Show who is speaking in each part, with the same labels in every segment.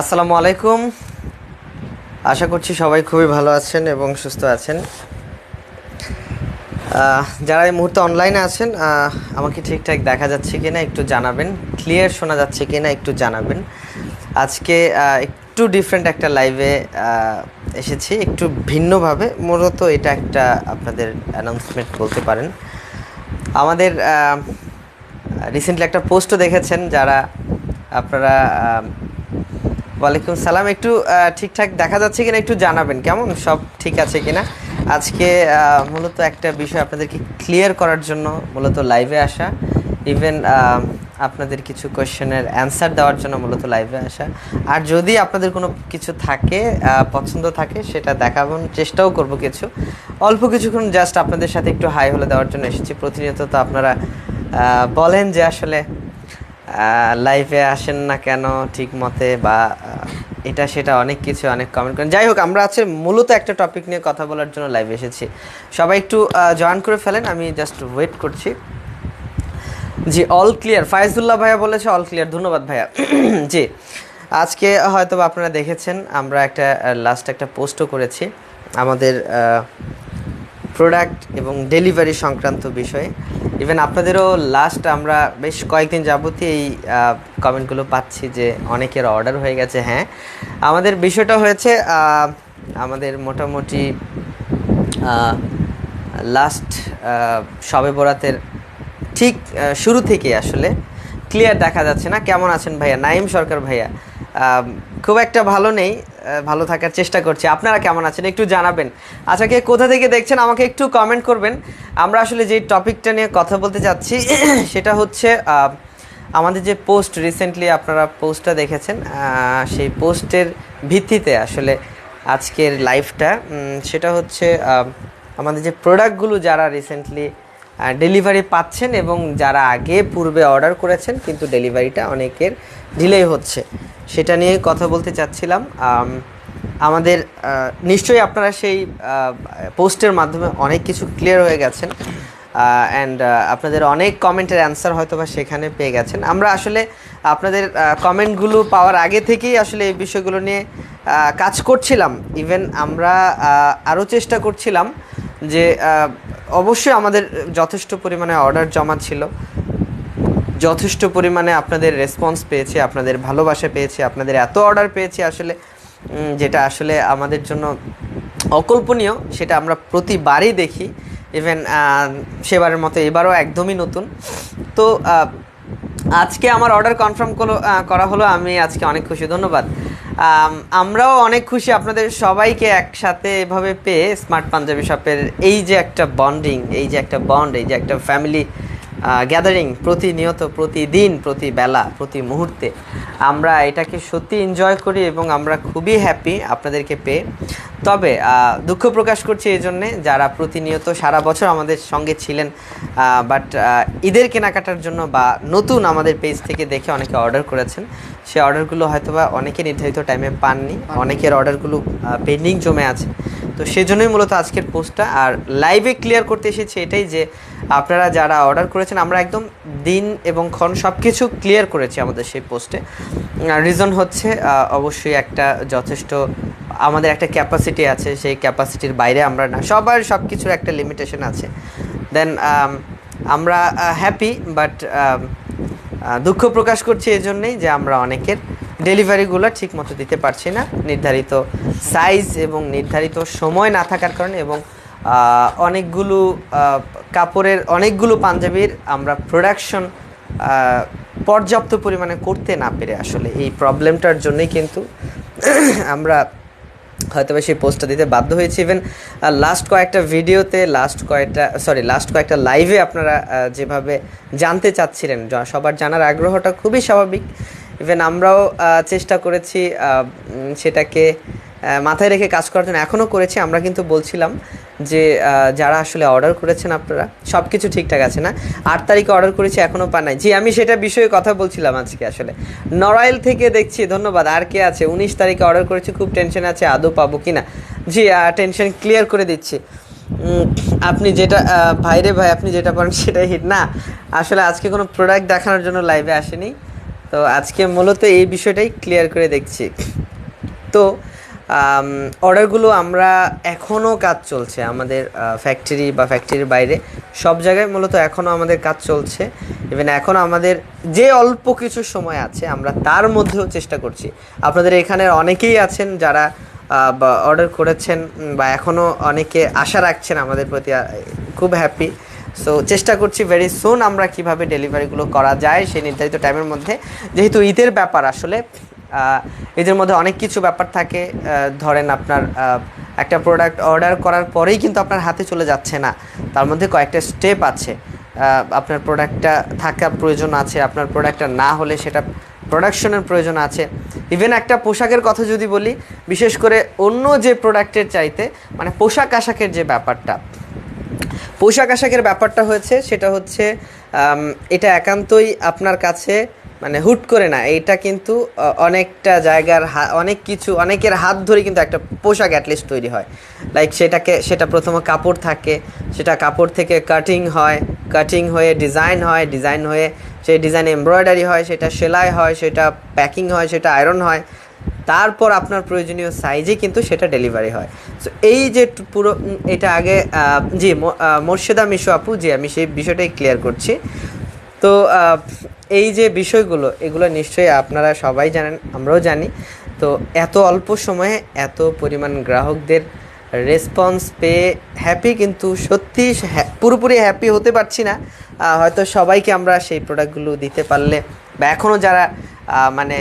Speaker 1: আসসালামু আলাইকুম। আশা করছি সবাই খুবই ভালো আছেন এবং সুস্থ আছেন। যারা এই মুহূর্তে অনলাইনে আছেন আমাকে ঠিকঠাক দেখা যাচ্ছে কি না একটু জানাবেন। ক্লিয়ার শোনা যাচ্ছে কি না একটু জানাবেন। আজকে একটু ডিফারেন্ট একটা লাইভে এসেছি। একটু ভিন্নভাবে। মূলত এটা একটা আপনাদের অ্যানাউন্সমেন্ট বলতে পারেন। আমাদের রিসেন্টলি একটা পোস্টও দেখেছেন যারা আপনারা ওয়ালাইকুম সালাম। একটু ঠিকঠাক দেখা যাচ্ছে কিনা একটু জানাবেন, কেমন? সব ঠিক আছে কিনা? আজকে মূলত একটা বিষয় আপনাদেরকে ক্লিয়ার করার জন্য মূলত লাইভে আসা। ইভেন আপনাদের কিছু কোয়েশ্চেনের অ্যান্সার দেওয়ার জন্য মূলত লাইভে আসা। আর যদি আপনাদের কোনো কিছু থাকে পছন্দ থাকে, সেটা দেখাবার চেষ্টাও করব কিছু। অল্প কিছুক্ষণ জাস্ট আপনাদের সাথে একটু হাই হলে দেওয়ার জন্য এসেছি। প্রতিনিয়ত তো আপনারা বলেন যে আসলে লাইভে আসেন না কেন ঠিক মতে বা এটা সেটা অনেক কিছু, অনেক কমেন্ট করেন। যাই হোক, আমরা আছে মূলত একটা টপিক নিয়ে কথা বলার জন্য লাইভে এসেছি। সবাই একটু জয়েন করে ফেলেন, আমি জাস্ট ওয়েট করছি। জি অল ক্লিয়ার ফাইজুল্লাহ ভাইয়া বলেছে অল ক্লিয়ার ধন্যবাদ ভাইয়া। জি, আজকে হয়তো আপনারা দেখেছেন, আমরা একটা লাস্ট একটা পোস্টও করেছি আমাদের প্রোডাক্ট এবং ডেলিভারি সংক্রান্ত বিষয়ে। ইভেন আপনাদেরও লাস্ট আমরা বেশ কয়েকদিন যাবতই এই কমেন্টগুলো পাচ্ছি যে অনেকের অর্ডার হয়ে গেছে হ্যাঁ। আমাদের বিষয়টা হয়েছে আমাদের মোটামুটি লাস্ট সবে বরাতের ঠিক শুরু থেকে আসলে ক্লিয়ার দেখা যাচ্ছে না। কেমন আছেন ভাইয়া? নাইম সরকার ভাইয়া খুব একটা ভালো নেই। ভালো থাকার চেষ্টা করছি। আপনারা কেমন আছেন একটু জানাবেন। আচ্ছা কে কোথা থেকে দেখছেন আমাকে একটু কমেন্ট করবেন। আমরা আসলে যে টপিকটা নিয়ে কথা বলতে চাচ্ছি, সেটা হচ্ছে আমাদের যে পোস্ট রিসেন্টলি আপনারা পোস্টটা দেখেছেন সেই পোস্টের ভিত্তিতে আসলে আজকের লাইফটা সেটা হচ্ছে আমাদের যে প্রোডাক্টগুলো যারা রিসেন্টলি ডেলিভারি পাচ্ছেন এবং যারা আগে পূর্বে অর্ডার করেছেন, কিন্তু ডেলিভারিটা অনেকের ডিলে হচ্ছে। সেটা নিয়ে কথা বলতে চাচ্ছিলাম। আমাদের নিশ্চয়ই আপনারা সেই পোস্টের মাধ্যমে অনেক কিছু ক্লিয়ার হয়ে গেছেন। অ্যান্ড আপনাদের অনেক কমেন্টের অ্যান্সার হয়তো বা সেখানে পেয়ে গেছেন। আমরা আসলে আপনাদের কমেন্টগুলো পাওয়ার আগে থেকেই আসলে এই বিষয়গুলো নিয়ে কাজ করছিলাম। ইভেন আমরা আরও চেষ্টা করছিলাম যে অবশ্যই আমাদের যথেষ্ট পরিমাণে অর্ডার জমা ছিল। যথেষ্ট পরিমাণে আপনাদের রেসপন্স পেয়েছি, আপনাদের ভালোবাসা পেয়েছি, আপনাদের এত অর্ডার পেয়েছি আসলে যেটা আসলে আমাদের জন্য অকল্পনীয়, সেটা আমরা প্রতিবারই দেখি। ইভেন সেবারের মতো এবারও একদমই নতুন। তো আজকে আমার অর্ডার কনফার্ম করা হলো, আমি আজকে অনেক খুশি। ধন্যবাদ। আমরাও অনেক খুশি আপনাদের সবাইকে একসাথে এভাবে পেয়ে স্মার্ট পাঞ্জাবি শপের এই যে একটা বন্ডিং এই যে একটা বন্ড এই যে একটা ফ্যামিলি গ্যাদারিং প্রতিনিয়ত, প্রতিদিন প্রতি বেলা প্রতি মুহূর্তে আমরা এটাকে সত্যি এনজয় করি এবং আমরা খুবই হ্যাপি আপনাদেরকে পেয়ে। তবে দুঃখ প্রকাশ করছি এই জন্যে যারা প্রতিনিয়ত সারা বছর আমাদের সঙ্গে ছিলেন বাট ঈদের কেনাকাটার জন্য বা নতুন আমাদের পেজ থেকে দেখে অনেকে অর্ডার করেছেন। সে অর্ডারগুলো হয়তোবা অনেকে নির্ধারিত টাইমে পাননি অনেকের অর্ডারগুলো পেন্ডিং জমে আছে। তো সেজন্যই মূলত আজকের পোস্টটা আর লাইভে ক্লিয়ার করতে এসেছি এটাই যে আপনারা যারা অর্ডার করেছেন আমরা একদম দিন এবং ক্ষণ সব কিছু ক্লিয়ার করেছি আমাদের সেই পোস্টে রিজন হচ্ছে অবশ্যই একটা যথেষ্ট আমাদের একটা ক্যাপাসিটি আছে সেই ক্যাপাসিটির বাইরে আমরা না সবার সব কিছুর একটা লিমিটেশন আছে। দেন আমরা হ্যাপি বাট দুঃখ প্রকাশ করছি এই জন্যেই যে আমরা অনেকের ডেলিভারিগুলো ঠিক মতো দিতে পারছি না। নির্ধারিত সাইজ এবং নির্ধারিত সময় না থাকার কারণে এবং অনেকগুলো কাপড়ের অনেকগুলো পাঞ্জাবির আমরা প্রোডাকশন পর্যাপ্ত পরিমাণে করতে না পেরে আসলে এই প্রবলেমটার জন্যই কিন্তু আমরা হয়তো সেই পোস্টটা দিতে বাধ্য হয়েছি। ইভেন লাস্ট কয়েকটা ভিডিওতে লাস্ট কয়েকটা সরি লাস্ট কয়েকটা লাইভে আপনারা যেভাবে জানতে চাচ্ছিলেন সবার জানার আগ্রহটা খুবই স্বাভাবিক। ইভেন আমরাও চেষ্টা করেছি সেটাকে মাথায় রেখে কাজ করার জন্য এখনও করেছি। আমরা কিন্তু বলছিলাম যে যারা আসলে অর্ডার করেছেন আপনারা সব কিছু ঠিকঠাক আছে না? আট তারিখে অর্ডার করেছি এখনও পান নাই। জি, আমি সেটা বিষয়ে কথা বলছিলাম আজকে আসলে। নড়াইল থেকে দেখছি, ধন্যবাদ। আর কে আছে? উনিশ তারিখে অর্ডার করেছি, খুব টেনশন আছে, আদৌ পাবো কি না জি টেনশন ক্লিয়ার করে দিচ্ছি। আপনি যেটা ভাইরে ভাই আপনি যেটা পারেন সেটাই হিট না, আসলে আজকে কোনো প্রোডাক্ট দেখানোর জন্য লাইভে আসেনি। তো আজকে মূলত এই বিষয়টাই ক্লিয়ার করে দেখছি। তো অর্ডারগুলো আমরা এখনও কাজ চলছে আমাদের ফ্যাক্টরি বা ফ্যাক্টরির বাইরে। সব জায়গায় মূলত এখনও আমাদের কাজ চলছে। ইভেন এখনও আমাদের যে অল্প কিছু সময় আছে, আমরা তার মধ্যেও চেষ্টা করছি। আপনাদের এখানে অনেকেই আছেন যারা অর্ডার করেছেন বা এখনও অনেকে আশা রাখছেন আমাদের প্রতি খুব হ্যাপি সো চেষ্টা করছি ভেরি সুন আমরা কীভাবে ডেলিভারিগুলো করা যায় সেই নির্ধারিত টাইমের মধ্যে। যেহেতু ঈদের ব্যাপার আসলে এদের মধ্যে অনেক কিছু ব্যাপার থাকে। ধরেন আপনার একটা প্রোডাক্ট অর্ডার করার পরেই কিন্তু আপনার হাতে চলে যাচ্ছে না। তার মধ্যে কয়েকটা স্টেপ আছে। আপনার প্রোডাক্টটা থাকা প্রয়োজন আছে, আপনার প্রোডাক্টটা না হলে সেটা প্রোডাকশনের প্রয়োজন আছে। ইভেন একটা পোশাকের কথা যদি বলি, বিশেষ করে অন্য যে প্রোডাক্টের চাইতে মানে পোশাক আশাকের যে ব্যাপারটা। পোশাক আশাকের ব্যাপারটা হয়েছে, সেটা হচ্ছে এটা একান্তই আপনার কাছে মানে হুট করে না এটা কিন্তু অনেকটা জায়গার অনেক কিছু, অনেকের হাত ধরে কিন্তু একটা পোশাক অ্যাটলিস্ট তৈরি হয়। লাইক সেটাকে, সেটা প্রথমে কাপড় থাকে, সেটা কাপড় থেকে কাটিং হয় কাটিং হয়ে ডিজাইন হয় ডিজাইন হয়ে সেই ডিজাইন এমব্রয়ডারি হয়, সেটা সেলাই হয়, সেটা প্যাকিং হয়, সেটা আয়রন হয়। তারপর আপনার প্রয়োজনীয় সাইজে কিন্তু সেটা ডেলিভারি হয়। সো এই যে পুরো এটা আগে জি মোর্শেদা মিশু আপু, জি, আমি সেই বিষয়টাই ক্লিয়ার করছি। তো এই যে বিষয়গুলো, এগুলো নিশ্চয়ই আপনারা সবাই জানেন, আমরাও জানি। তো এত অল্প সময়ে এত পরিমাণ গ্রাহকদের রেসপন্স পেয়ে হ্যাপি কিন্তু সত্যি পুরোপুরি হ্যাপি হতে পারছি না। হয়তো সবাইকে আমরা সেই প্রোডাক্টগুলো দিতে পারলে, বা এখনও যারা মানে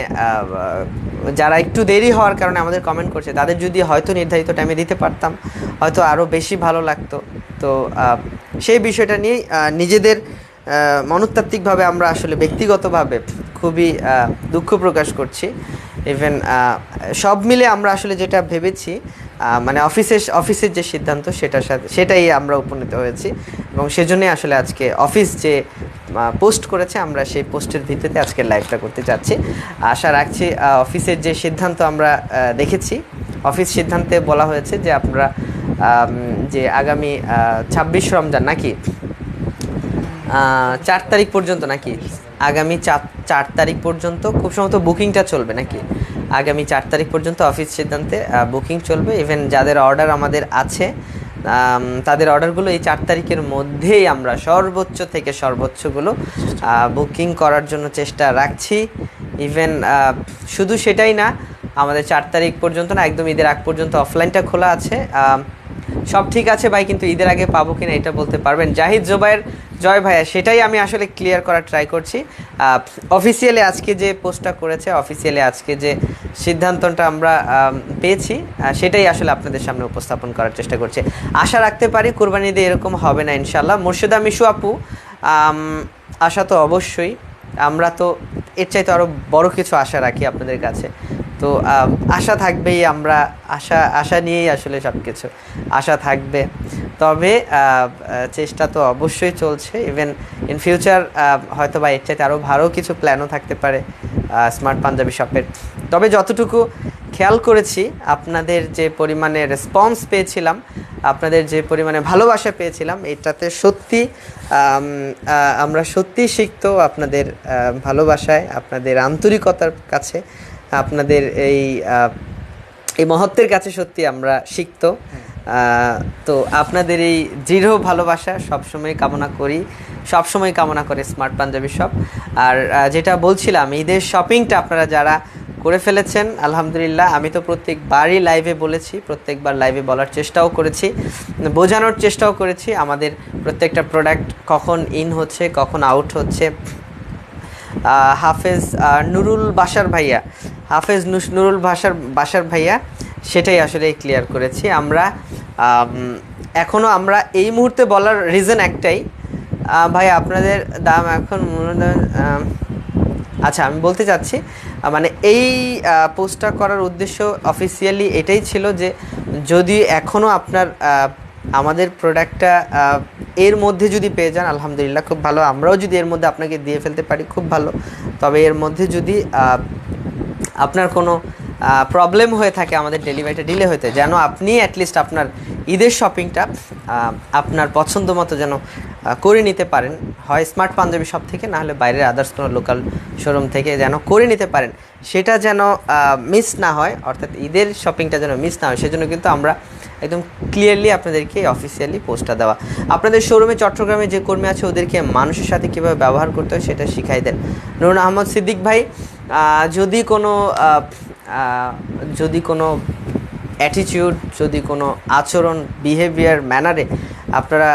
Speaker 1: যারা একটু দেরি হওয়ার কারণে আমাদের কমেন্ট করছে, তাদের যদি হয়তো নির্ধারিত টাইমে দিতে পারতাম, হয়তো আরও বেশি ভালো লাগতো। তো সেই বিষয়টা নিয়েই নিজেদের মনস্তাত্ত্বিকভাবে আমরা আসলে ব্যক্তিগতভাবে খুবই দুঃখ প্রকাশ করছি। ইভেন সব মিলে আমরা আসলে যেটা ভেবেছি মানে অফিসের অফিসের যে সিদ্ধান্ত সেটার সাথে, সেটাই আমরা উপনীত হয়েছি। এবং সেজন্যই আসলে আজকে অফিস যে পোস্ট করেছে, আমরা সেই পোস্টের ভিত্তিতে আজকে লাইভটা করতে চাচ্ছি। আশা রাখছি অফিসের যে সিদ্ধান্ত আমরা দেখেছি, অফিস সিদ্ধান্তে বলা হয়েছে যে আপনারা যে আগামী ছাব্বিশ রমজান নাকি চার তারিখ পর্যন্ত নাকি? আগামী চার তারিখ পর্যন্ত? খুব সম্ভবত বুকিংটা চলবে নাকি? আগামী চার তারিখ পর্যন্ত অফিস সিদ্ধান্তে বুকিং চলবে। ইভেন যাদের অর্ডার আমাদের আছে তাদের অর্ডারগুলো এই চার তারিখের মধ্যেই আমরা সর্বোচ্চ থেকে সর্বোচ্চগুলো বুকিং করার জন্য চেষ্টা রাখছি। ইভেন শুধু সেটাই না, আমাদের চার তারিখ পর্যন্ত না, একদম ঈদের আগ পর্যন্ত অফলাইনটা খোলা আছে। সব ঠিক আছে ভাই, কিন্তু ঈদের আগে পাবো কিনা এটা বলতে পারবেন। জাহিদ জোবাইয়ের জয় ভাইয়া, সেটাই আমি আসলে ক্লিয়ার করার ট্রাই করছি। অফিসিয়ালি আজকে যে পোস্টটা করেছে অফিসিয়ালি আজকে যে সিদ্ধান্তটা আমরা পেয়েছি সেটাই আসলে আপনাদের সামনে উপস্থাপন করার চেষ্টা করছি। আশা রাখতে পারি কোরবানি দিয়ে এরকম হবে না ইনশাল্লাহ মুর্শিদা মিশু আপু আশা তো অবশ্যই। আমরা তো, এর চাইতে আরও বড় কিছু আশা রাখি আপনাদের কাছে। তো আশা থাকবেই আমরা, আশা আশা নিয়েই আসলে সব কিছু আশা থাকবে। তবে চেষ্টা তো অবশ্যই চলছে ইভেন ইন ফিউচার হয়তো বা এর চাইতে আরও ভালো কিছু প্ল্যানও থাকতে পারে স্মার্ট পাঞ্জাবি শপের তবে যতটুকু খেয়াল করেছি, আপনাদের যে পরিমাণে রেসপন্স পেয়েছিলাম, আপনাদের যে পরিমাণে ভালোবাসা পেয়েছিলাম, এটাতে সত্যি আমরা সত্যি শিখতো আপনাদের ভালোবাসায়, আপনাদের আন্তরিকতার কাছে। আপনাদের এই এই মহত্বের কাছে সত্যি আমরা শিখতো তো আপনাদের এই দৃঢ় ভালোবাসা সবসময় কামনা করি, সবসময় কামনা করে স্মার্ট পাঞ্জাবি শপ। আর যেটা বলছিলাম, ঈদের শপিংটা আপনারা যারা করে ফেলেছেন, আলহামদুলিল্লাহ, আমি তো প্রত্যেকবারই লাইভে বলেছি, প্রত্যেকবার লাইভে বলার চেষ্টাও করেছি, বোঝানোর চেষ্টাও করেছি, আমাদের প্রত্যেকটা প্রোডাক্ট কখন ইন হচ্ছে, কখন আউট হচ্ছে। হাফেজ নুরুল বাসার ভাইয়া। হাফেজ নুরুল বাসার বাসার ভাইয়া, সেটাই আসলে ক্লিয়ার করেছি। আমরা এখনও আমরা এই মুহূর্তে বলার রিজন একটাই। ভাই, আপনাদের দাম এখন আচ্ছা আমি বলতে চাচ্ছি মানে এই পোস্টটা করার উদ্দেশ্য অফিসিয়ালি এটাই ছিল যে যদি এখনও আপনার আমাদের প্রোডাক্টটা এর মধ্যে যদি পেয়ে যান, আলহামদুলিল্লাহ, খুব ভালো। আমরাও যদি এর মধ্যে আপনাকে দিয়ে ফেলতে পারি, খুব ভালো। তবে এর মধ্যে যদি আপনার কোনো প্রবলেম হয়ে থাকে, আমাদের ডেলিভারিটা ডিলে হতে যেন আপনি অ্যাটলিস্ট আপনার ঈদের শপিংটা আপনার পছন্দ মতো যেন করে নিতে পারেন। হয় স্মার্ট পাঞ্জাবি শপ থেকে, না হলে বাইরের আদার্স কোনো লোকাল শোরুম থেকে যেন করে নিতে পারেন। সেটা যেন মিস না হয়, অর্থাৎ ঈদের শপিংটা যেন মিস না হয়, সেজন্য কিন্তু আমরা একদম ক্লিয়ারলি আপনাদেরকে অফিসিয়ালি পোস্টটা দেওয়া। আপনাদের শোরুমে চট্টগ্রামে যে কর্মী আছে, ওদেরকে মানুষের সাথে কীভাবে ব্যবহার করতে হয় সেটা শিখাই দেন। নুরুন আহমদ সিদ্দিক ভাই যদি কোনো যদি কোনো অ্যাটিটিউড যদি কোনো আচরণ বিহেভিয়ার ম্যানারে আপনারা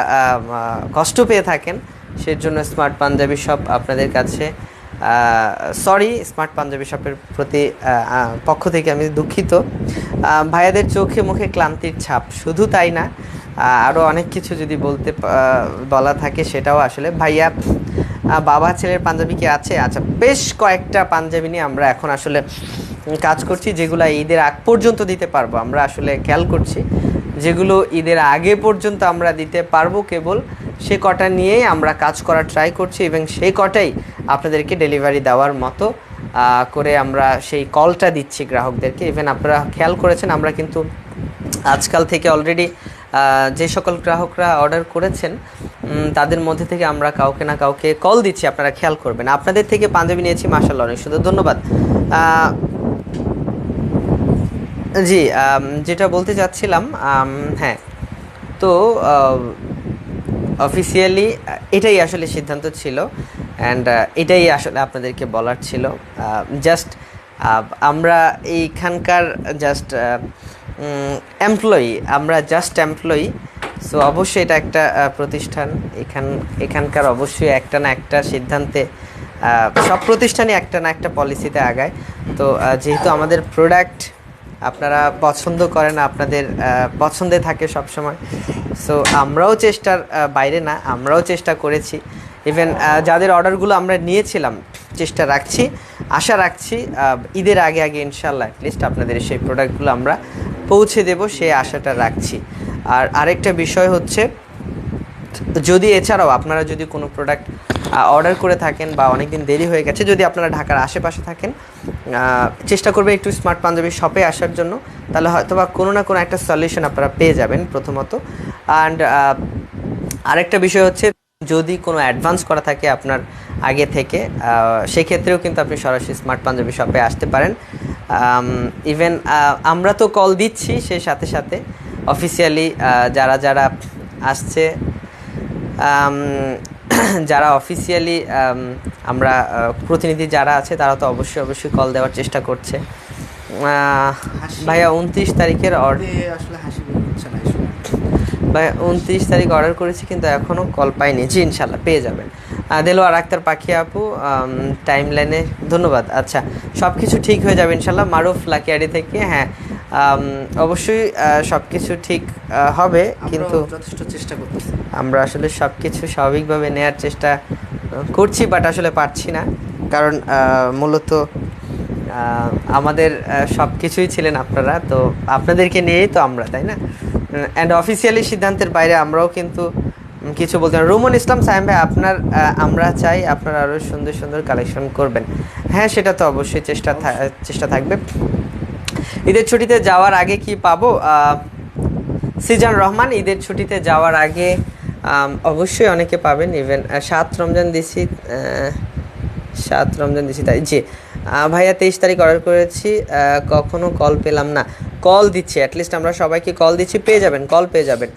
Speaker 1: কষ্ট পেয়ে থাকেন, সেজন্য স্মার্ট পাঞ্জাবি শপ আপনাদের কাছে সরি স্মার্ট পাঞ্জাবি শপের প্রতি পক্ষ থেকে আমি দুঃখিত। ভাইয়াদের চোখে মুখে ক্লান্তির ছাপ। শুধু তাই না আরও অনেক কিছু যদি বলতে বলা থাকে সেটাও আসলে। ভাইয়া বাবা ছেলের পাঞ্জাবি কি আছে? আচ্ছা বেশ কয়েকটা পাঞ্জাবি নিয়ে আমরা এখন আসলে কাজ করছি, যেগুলো ঈদের আগ পর্যন্ত দিতে পারব। আমরা আসলে খেয়াল করছি, যেগুলো ঈদের আগে পর্যন্ত আমরা দিতে পারব কেবল, সে কটা নিয়েই আমরা কাজ করার ট্রাই করছি এবং সেই কটাই আপনাদেরকে ডেলিভারি দেওয়ার মতো করে আমরা সেই কলটা দিচ্ছি গ্রাহকদেরকে। ইভেন আপনারা খেয়াল করেছেন, আমরা কিন্তু আজকাল থেকে অলরেডি যে সকল গ্রাহকরা অর্ডার করেছেন তাদের মধ্যে থেকে আমরা কাউকে না কাউকে কল দিচ্ছি, আপনারা খেয়াল করবেন। আপনাদের থেকে পাঞ্জাবি নিয়েছি মাসাল্লাহ অনেক সুন্দর, ধন্যবাদ। জি যেটা বলতে চাচ্ছিলাম হ্যাঁ তো অফিসিয়ালি এটাই আসলে সিদ্ধান্ত ছিল। অ্যান্ড এটাই আসলে আপনাদেরকে বলার ছিল। জাস্ট আমরা এইখানকার জাস্ট এমপ্লয়ি আমরা জাস্ট এমপ্লয়ি সো অবশ্যই এটা একটা প্রতিষ্ঠান। এখান, এখানকার অবশ্যই একটা না একটা সিদ্ধান্তে সব প্রতিষ্ঠানই একটা না একটা পলিসিতে আগায়। তো যেহেতু আমাদের প্রোডাক্ট আপনারা পছন্দ করেন, আপনাদের পছন্দে থাকে সবসময়। সো আমরাও চেষ্টার বাইরে না, আমরাও চেষ্টা করেছি। ইভেন যাদের অর্ডারগুলো আমরা নিয়েছিলাম, চেষ্টা রাখছি, আশা রাখছি ঈদের আগে আগে ইনশাল্লাহ অ্যাটলিস্ট আপনাদের সেই প্রোডাক্টগুলো আমরা পৌঁছে দেব, সেই আশাটা রাখছি। আর আরেকটা বিষয় হচ্ছে, যদি এছাড়াও আপনারা যদি কোনো প্রোডাক্ট অর্ডার করে থাকেন বা অনেক দিন দেরি হয়ে গেছে, যদি আপনারা ঢাকার আশেপাশে থাকেন চেষ্টা করবে একটু স্মার্ট পাঞ্জাবি শপে আসার জন্য, তাহলে হয়তো বা কোনো না কোনো একটা সলিউশন আপনারা পেয়ে যাবেন প্রথমত। অ্যান্ড আরেকটা বিষয় হচ্ছে যদি কোনো অ্যাডভান্স করা থাকে আপনার আগে থেকে সেক্ষেত্রেও কিন্তু আপনি সরাসরি স্মার্ট পাঞ্জাবি শপে আসতে পারেন। ইভেন আমরা তো কল দিচ্ছি সেই সাথে সাথে। অফিসিয়ালি যারা যারা আসছে যারা অফিসিয়ালি আমরা প্রতিনিধি যারা আছে তারা তো অবশ্যই অবশ্যই কল দেওয়ার চেষ্টা করছে। ভাইয়া উনত্রিশ তারিখের অর্ডার
Speaker 2: আসলে হাসি বের হচ্ছে না এই সময়।
Speaker 1: ভাই উনত্রিশ তারিখ অর্ডার করেছি কিন্তু এখনও কল পাইনি। জি ইনশাল্লাহ পেয়ে যাবেন। দেলোয়ার আক্তার পাখি আপু টাইম লাইনে ধন্যবাদ। আচ্ছা সব কিছু ঠিক হয়ে যাবে ইনশাল্লাহ মারুফ লাকিয়ারি থেকে হ্যাঁ। অবশ্যই সব কিছু ঠিক হবে কিন্তু
Speaker 2: যথেষ্ট চেষ্টা করতেছি।
Speaker 1: আমরা আসলে সব কিছু স্বাভাবিকভাবে নেয়ার চেষ্টা করছি বাট আসলে পারছি না। কারণ মূলত আমাদের সব কিছুই ছিলেন আপনারা তো আপনাদেরকে নিয়েই তো আমরা তাই না? অ্যান্ড অফিসিয়ালি সিদ্ধান্তের বাইরে আমরাও কিন্তু কিছু বলতে রুমন ইসলাম সাহেব ভাই আপনার আমরা চাই আপনারা আরও সুন্দর সুন্দর কালেকশন করবেন। হ্যাঁ সেটা তো অবশ্যই চেষ্টা চেষ্টা থাকবে। ঈদের ছুটিতে যাওয়ার আগে কি পাবো? সিজান রহমান ঈদের ছুটিতে যাওয়ার আগে অবশ্যই অনেকে পাবেন। ইভেন সাত রমজান দিছি সাত রমজান দিছি তাই জি। ভাইয়া তেইশ তারিখ অর্ডার করেছি কখনো কল পেলাম না। কল দিচ্ছি অ্যাটলিস্ট আমরা সবাইকে কল দিচ্ছি, পেয়ে যাবেন কল পেয়ে যাবেন।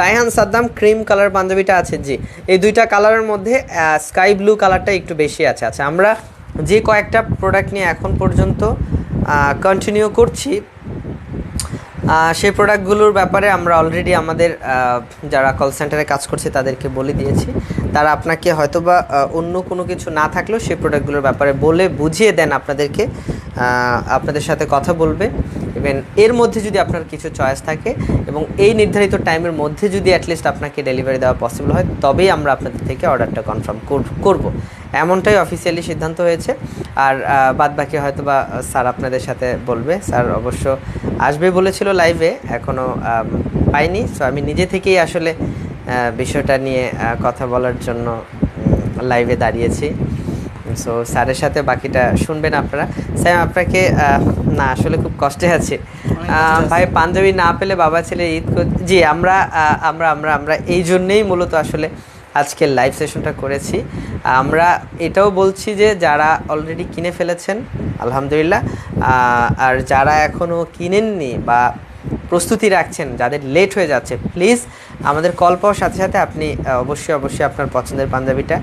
Speaker 1: রায়হান সাদ্দাম ক্রিম কালার পাঞ্জাবিটা আছে, জি। এই দুইটা কালারের মধ্যে স্কাই ব্লু কালারটা একটু বেশি আছে। আচ্ছা আমরা যে কয়েকটা প্রোডাক্ট নিয়ে এখন পর্যন্ত কন্টিনিউ করছি সেই প্রোডাক্টগুলোর ব্যাপারে আমরা অলরেডি আমাদের যারা কল সেন্টারে কাজ করছে তাদেরকে বলে দিয়েছি। তারা আপনাকে হয়তোবা আহ, অন্য কোনো কিছু না থাকলেও সেই প্রোডাক্টগুলোর ব্যাপারে বলে বুঝিয়ে দেন আপনাদেরকে আপনাদের সাথে কথা বলবে। ইভেন এর মধ্যে যদি আপনার কিছু চয়েস থাকে এবং এই নির্ধারিত টাইমের মধ্যে যদি অ্যাটলিস্ট আপনাকে ডেলিভারি দেওয়া পসিবল হয় তবেই আমরা আপনাদের থেকে অর্ডারটা কনফার্ম করব। এমনটাই অফিসিয়ালি সিদ্ধান্ত হয়েছে। আর বাদ বাকি হয়তো বা স্যার আপনাদের সাথে বলবে। স্যার অবশ্য আসবে বলেছিল লাইভে এখনও পাইনি। সো আমি নিজে থেকেই আসলে বিষয়টা নিয়ে কথা বলার জন্য লাইভে দাঁড়িয়েছি। সো স্যারের সাথে বাকিটা শুনবেন আপনারা। স্যার আপনাকে না আসলে খুব কষ্টে আছে। ভাই পাঞ্জাবি না পেলে বাবা ছেলে ঈদ জি আমরা আমরা আমরা আমরা এই জন্যেই মূলত আসলে আজকের লাইভ সেশনটা করেছি। আমরা এটাও বলছি যে যারা অলরেডি কিনে ফেলেছেন, আলহামদুলিল্লাহ আর যারা এখনও কিনেননি বা প্রস্তুতি রাখছেন, যাদের লেট হয়ে যাচ্ছে প্লিজ আমাদের কল পাওয়ার সাথে সাথে আপনি অবশ্যই অবশ্যই আপনার পছন্দের পাঞ্জাবিটা,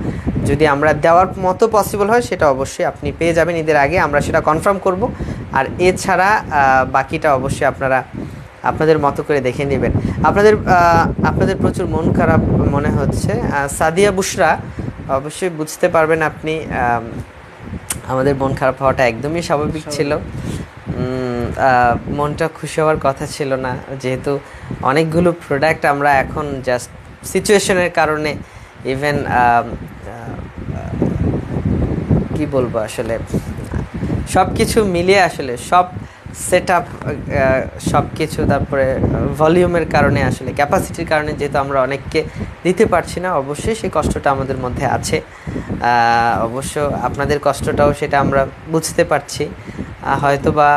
Speaker 1: যদি আমরা দেওয়ার মতো পসিবল হয়, সেটা অবশ্যই আপনি পেয়ে যাবেন। ঈদের আগে আমরা সেটা কনফার্ম করব। আর এছাড়া বাকিটা অবশ্যই আপনারা আপনাদের মতো করে দেখে নেবেন। আপনাদের আপনাদের প্রচুর মন খারাপ মনে হচ্ছে। সাদিয়া বুশরা অবশ্যই বুঝতে পারবেন আপনি আমাদের মন খারাপ হওয়াটা একদমই স্বাভাবিক ছিল। মনটা খুশি হওয়ার কথা ছিল না। যেহেতু অনেকগুলো প্রোডাক্ট আমরা এখন জাস্ট সিচুয়েশনের কারণে ইভেন কি বলব আসলে? সব কিছু মিলিয়ে আসলে সব সেট আপ সব কিছু তারপরে ভলিউমের কারণে আসলে ক্যাপাসিটির কারণে যেহেতু আমরা অনেককে দিতে পারছি না অবশ্যই সেই কষ্টটা আমাদের মধ্যে আছে। অবশ্য আপনাদের কষ্টটাও সেটা আমরা বুঝতে পারছি। হয়তো বা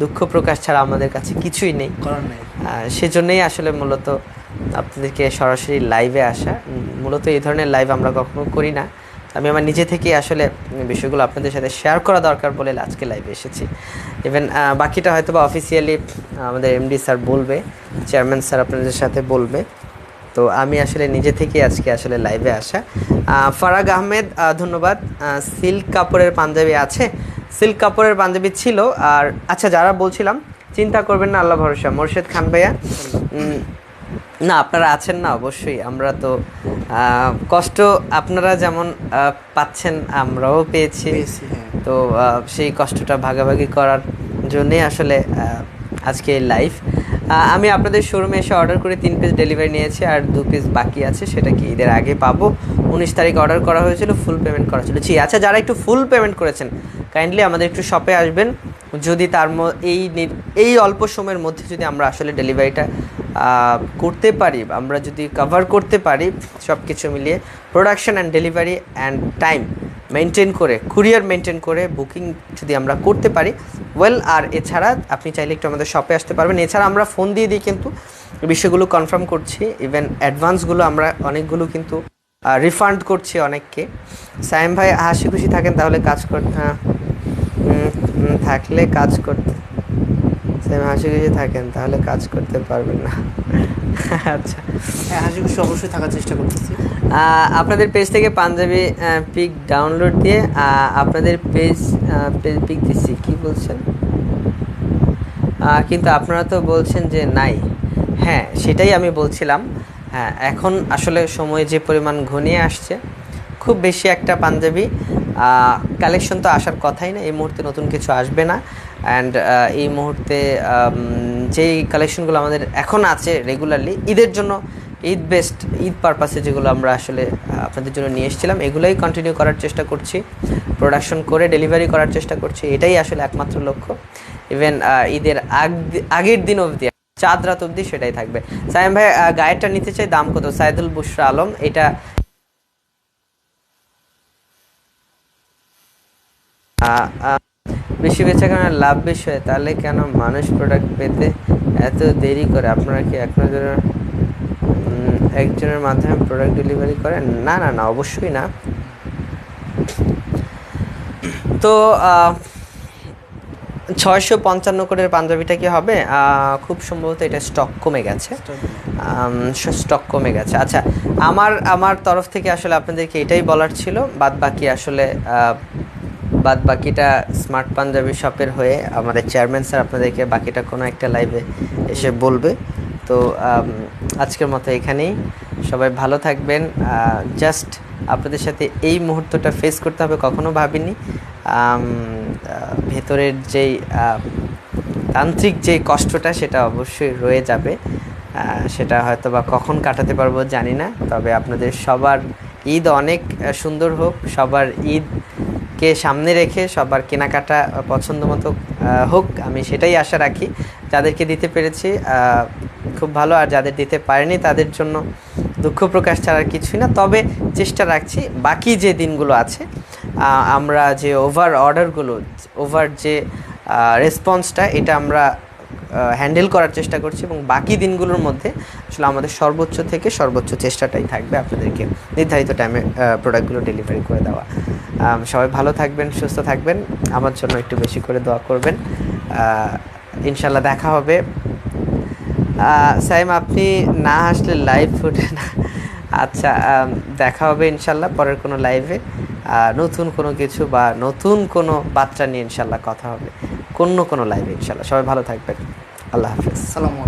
Speaker 1: দুঃখ প্রকাশ ছাড়া আমাদের কাছে কিছুই নেই। সেজন্যই আসলে মূলত আপনাদেরকে সরাসরি লাইভে আসা। মূলত এই ধরনের লাইভ আমরা কখনো করি না। আমি আমার নিজে থেকেই আসলে বিষয়গুলো আপনাদের সাথে শেয়ার করা দরকার বলে আজকে লাইভে এসেছি। ইভেন বাকিটা হয়তো বা অফিসিয়ালি আমাদের এমডি স্যার বলবে চেয়ারম্যান স্যার আপনাদের সাথে বলবে। তো আমি আসলে নিজে থেকেই আজকে আসলে লাইভে আসা। ফারাগ আহমেদ ধন্যবাদ। সিল্ক কাপড়ের পাঞ্জাবি আছে। সিল্ক কাপড়ের পাঞ্জাবি ছিল, আর আচ্ছা যারা বলছিলাম, চিন্তা করবেন না, আল্লাহ ভরসা। মোর্শেদ খান ভাইয়া না আপনারা আছেন না অবশ্যই। আমরা তো কষ্ট আপনারা যেমন পাচ্ছেন আমরাও পেয়েছি।
Speaker 2: হ্যাঁ।
Speaker 1: তো সেই কষ্টটা ভাগাভাগি করার জন্যে আসলে আজকে লাইভ আমি আপনাদের শোরুমে এসে অর্ডার করে তিন পিস ডেলিভারি নিয়েছি আর দু পিস বাকি আছে সেটা কি ঈদের আগে পাবো। উনিশ তারিখ অর্ডার করা হয়েছিল ফুল পেমেন্ট করা ছিল। জি আচ্ছা যারা একটু ফুল পেমেন্ট করেছেন কাইন্ডলি আমাদের একটু শপে আসবেন। যদি তার এই এই অল্প সময়ের মধ্যে যদি আমরা আসলে ডেলিভারিটা করতে পারি আমরা যদি কভার করতে পারি সব কিছু মিলিয়ে production and delivery and time maintain করে কুরিয়ার মেনটেন করে বুকিং যদি আমরা করতে পারি ওয়েল আর এছাড়া আপনি চাইলে একটু আমাদের শপে আসতে পারবেন। এছাড়া আমরা ফোন দিয়ে দিই কিন্তু বিষয়গুলো কনফার্ম করছি ইভেন অ্যাডভান্সগুলো আমরা অনেকগুলো কিন্তু রিফান্ড করছি অনেককে। সাইম ভাই হাসি খুশি থাকেন তাহলে কাজ কর উম, থাকলে কাজ করতে সাইম হাসি খুশি থাকেন তাহলে কাজ করতে পারবেন না। আচ্ছা।
Speaker 2: হ্যাঁ হাসি খুশি অবশ্যই থাকার চেষ্টা করতেছি।
Speaker 1: আপনাদের পেজ থেকে পাঞ্জাবি পিক ডাউনলোড দিয়ে আপনাদের পেজ পেজ পিক দিচ্ছি। কি বলছেন? কিন্তু আপনারা তো বলছেন যে নাই। হ্যাঁ সেটাই আমি বলছিলাম। হ্যাঁ এখন আসলে সময় যে পরিমাণ ঘনিয়ে আসছে খুব বেশি একটা পাঞ্জাবি কালেকশন তো আসার কথাই না, এই মুহূর্তে নতুন কিছু আসবে না। অ্যান্ড এই মুহূর্তে যেই কালেকশনগুলো আমাদের এখন আছে রেগুলারলি ঈদের জন্য ঈদ বেস্ট ঈদ পারপাসে যেগুলো আমরা আসলে আপনাদের জন্য নিয়ে এসেছিলাম, এগুলোই কন্টিনিউ করার চেষ্টা করছি প্রোডাকশন করে ডেলিভারি করার চেষ্টা করছি, এটাই আসলে একমাত্র লক্ষ্য। ইভেন ঈদের আগ, আগের দিন অবধি, চাঁদ রাত অবধি সেটাই থাকবে। সাইম ভাই গায়েরটা নিতে চাই, দাম কত? সাইদুল বুশরা আলম, এটা বেশি বেচা কেন লাভ বেশি হয় তাহলে কেন মানুষ প্রোডাক্ট পেতে এত দেরি করে? আপনারা কি একজনের একজনের মাধ্যমে প্রোডাক্ট ডেলিভারি করেন? না না না অবশ্যই না। তো ছয়শো পঞ্চান্ন কোটের পাঞ্জাবিটা কি হবে? খুব সম্ভবত এটা স্টক কমে গেছে। স্টক কমে গেছে। আচ্ছা আমার আমার তরফ থেকে আসলে আপনাদেরকে এটাই বলার ছিল। বাদ বাকি আসলে বাদ বাকিটা স্মার্ট পাঞ্জাবি শপের হয়ে আমাদের চেয়ারম্যান স্যার আপনাদেরকে বাকিটা কোনো একটা লাইভে এসে বলবে। তো আজকের মতো এখানেই। সবাই ভালো থাকবেন। জাস্ট আপনাদের সাথে এই মুহূর্তটা ফেস করতে হবে কখনো ভাবিনি। ভেতরের যেই তান্ত্রিক যে কষ্টটা সেটা অবশ্যই রয়ে যাবে। সেটা হয়তো বা কখন কাটাতে পারব জানি না। তবে আপনাদের সবার ঈদ অনেক সুন্দর হোক। সবার ঈদকে সামনে রেখে সবার কেনাকাটা পছন্দ মতো হোক, আমি সেটাই আশা রাখি। যাদেরকে দিতে পেরেছি খুব ভালো, আর যাদের দিতে পারেনি তাদের জন্য দুঃখ প্রকাশ ছাড়া কিছুই না। তবে চেষ্টা রাখছি, বাকি যে দিনগুলো আছে আমরা যে ওভার অর্ডারগুলো ওভার যে রেসপন্সটা এটা আমরা হ্যান্ডেল করার চেষ্টা করছি এবং বাকি দিনগুলোর মধ্যে আসলে আমাদের সর্বোচ্চ থেকে সর্বোচ্চ চেষ্টাটাই থাকবে আপনাদেরকে নির্ধারিত টাইমে প্রোডাক্টগুলো ডেলিভারি করে দেওয়া। সবাই ভালো থাকবেন, সুস্থ থাকবেন। আমার জন্য একটু বেশি করে দোয়া করবেন। ইনশাল্লাহ দেখা হবে। সাইম, আপনি না আসলে লাইভ ফুটে না। আচ্ছা দেখা হবে ইনশাল্লাহ পরের কোনো লাইভে নতুন কোনো কিছু বা নতুন কোনো বাচ্চা নিয়ে ইনশাল্লাহ কথা হবে। অন্য কোনো লাইভে ইনশাল্লাহ। সবাই ভালো থাকবেন। আল্লাহ হাফিজ।
Speaker 2: সালামু